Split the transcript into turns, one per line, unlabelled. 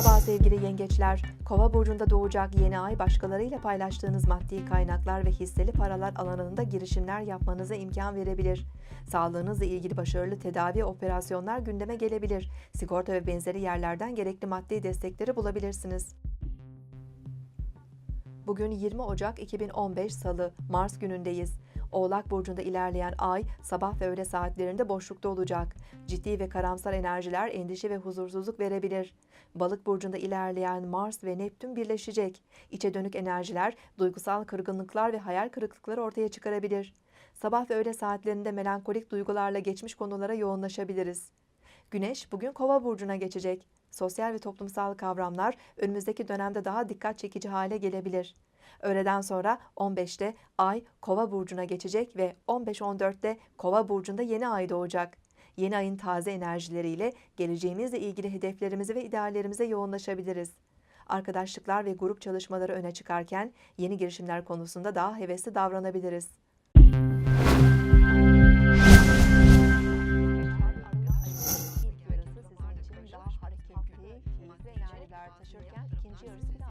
Merhaba sevgili yengeçler. Kova burcunda doğacak yeni ay başkalarıyla paylaştığınız maddi kaynaklar ve hisseli paralar alanında girişimler yapmanıza imkan verebilir. Sağlığınızla ilgili başarılı tedavi operasyonlar gündeme gelebilir. Sigorta ve benzeri yerlerden gerekli maddi destekleri bulabilirsiniz. Bugün 20 Ocak 2015 Salı, Mars günündeyiz. Oğlak burcunda ilerleyen ay sabah ve öğle saatlerinde boşlukta olacak. Ciddi ve karamsar enerjiler endişe ve huzursuzluk verebilir. Balık burcunda ilerleyen Mars ve Neptün birleşecek. İçe dönük enerjiler duygusal kırgınlıklar ve hayal kırıklıkları ortaya çıkarabilir. Sabah ve öğle saatlerinde melankolik duygularla geçmiş konulara yoğunlaşabiliriz. Güneş bugün Kova burcuna geçecek. Sosyal ve toplumsal kavramlar önümüzdeki dönemde daha dikkat çekici hale gelebilir. Öğleden sonra 15'te Ay Kova burcuna geçecek ve 15-14'te Kova burcunda yeni ay doğacak. Yeni ayın taze enerjileriyle geleceğimizle ilgili hedeflerimize ve ideallerimize yoğunlaşabiliriz. Arkadaşlıklar ve grup çalışmaları öne çıkarken yeni girişimler konusunda daha hevesli davranabiliriz. İlk enerjiler taşırken ikinci yarısı